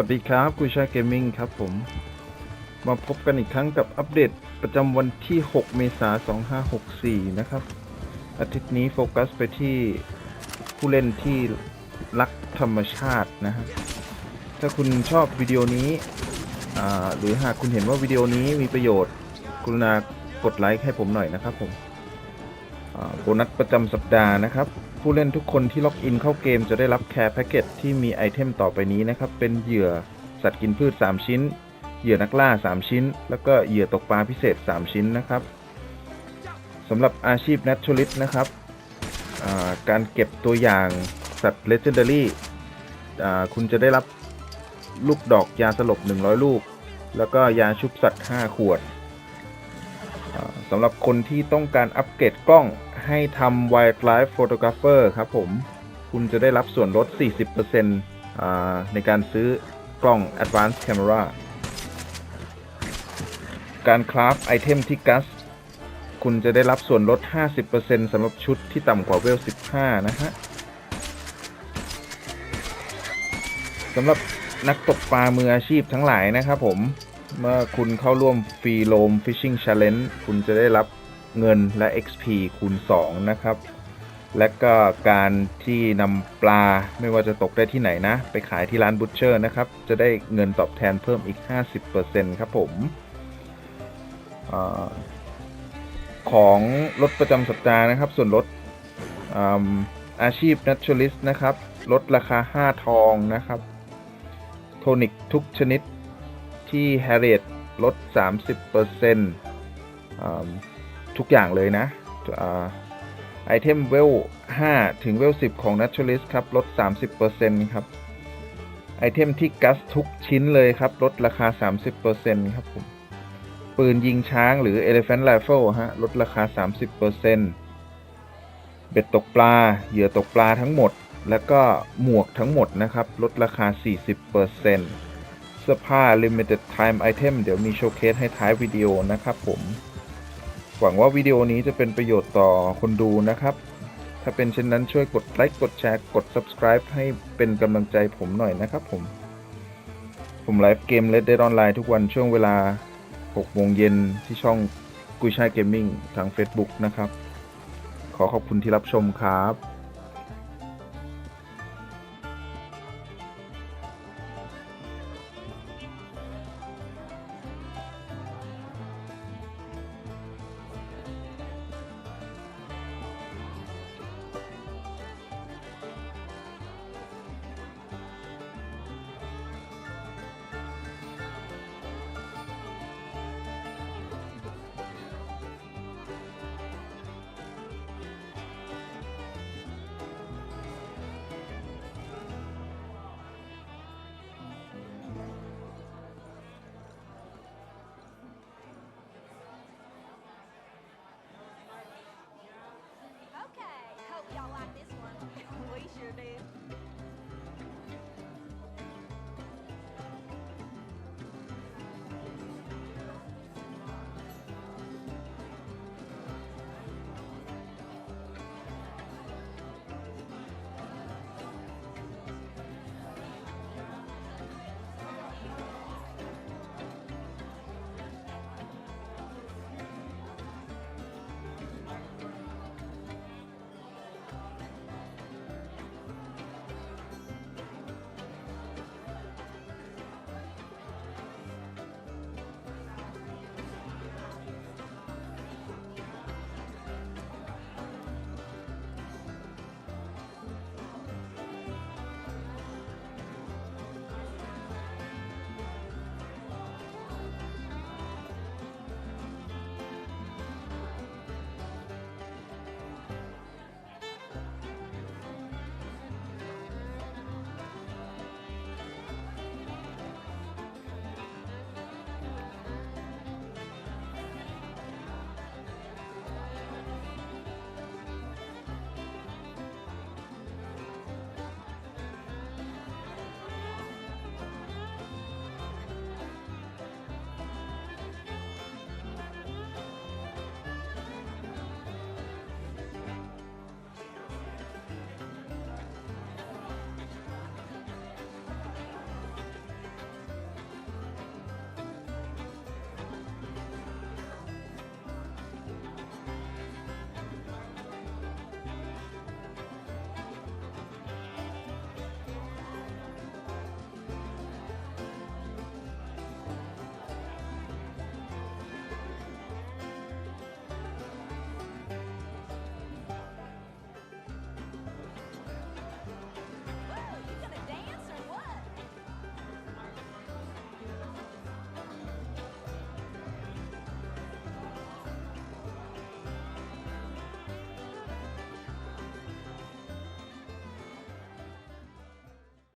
วัสดีครับกุยชาเกมมิ่งครับผม มาพบกันอีกครั้งกับอัปเดตประจำวันที่ 6 เมษายน 2564 นะครับ อาทิตย์นี้โฟกัสไปที่ผู้เล่นที่รักธรรมชาตินะฮะถ้าคุณชอบวิดีโอนี้หรือหากคุณเห็นว่าวิดีโอนี้มีประโยชน์ กรุณากดไลค์ให้ผมหน่อยนะครับผม โบนัสประจำสัปดาห์นะครับ ผู้เล่นทุกคนที่ล็อกอินเข้าเกมจะได้รับแคร์แพ็กเกจที่มีไอเทมต่อไปนี้นะครับ เป็นเหยื่อสัตว์กินพืช 3 ชิ้น เหยื่อนักล่า 3 ชิ้น แล้วก็เหยื่อตกปลาพิเศษ 3 ชิ้นนะครับสำหรับอาชีพ Naturalist นะครับการเก็บตัวอย่างสัตว์ Legendary อ่คุณจะได้รับลูกดอกยาสลบ 100 ลูก แล้วก็ยาชุบสัตว์ 5 ขวดสำหรับคนที่ต้องการอัปเกรดกล้อง ให้ทำ Wildlife Photographer ครับผม คุณจะได้รับส่วนลด 40%อ่าในการซื้อกล้อง Advanced Camera การคราฟไอเทมที่กัส คุณจะได้รับส่วนลด 50%สำหรับชุดที่ต่ำกว่าเวล 15 นะฮะสำหรับนักตกปลามืออาชีพทั้งหลายนะครับผม เมื่อคุณเข้าร่วมฟรีโลม Fishing Challenge คุณจะได้รับ เงินและ XP คูณ 2 นะครับ และก็การที่นำปลาไม่ว่าจะตกได้ที่ไหนนะ ไปขายที่ร้านบูชเชอร์นะครับ จะได้เงินตอบแทนเพิ่มอีก 50%ครับผมอของลดประจำสัปดาห์นะครับ ส่วนลดอ่าอาชีพ Naturalist นะครับ ลดราคา 5 ทองนะครับ โทนิกทุกชนิดที่ Harriet ลด 30% ทุกอย่างเลยนะไอเทมเวล 5 ถึงเวล 10 ของ Naturalist ครับ ลด 30%ครับ ไอเทมที่กัสทุกชิ้นเลยครับ ลดราคา 30%ครับผมปืนยิงช้างหรือ Elephant Rifle ฮะ ลดราคา 30%เบ็ดตกปลา เหยื่อตกปลาทั้งหมด แล้วก็หมวกทั้งหมดนะครับ ลดราคา 40%เสื้อผ้า Limited Time Item เดี๋ยวมีโชว์เคสให้ท้ายวิดีโอนะครับผม หวังว่าวิดีโอนี้จะเป็นประโยชน์ต่อคนดูนะครับ ถ้าเป็นเช่นนั้นช่วยกดไลค์กดแชร์กด subscribe ให้เป็นกำลังใจผมหน่อยนะครับผม ผมไลฟ์เกม Red Dead Online ทุกวันช่วงเวลา6โมงเย็นที่ช่องกุยช่ายเกมมิ่งทาง Facebook นะครับ ขอขอบคุณที่รับชมครับ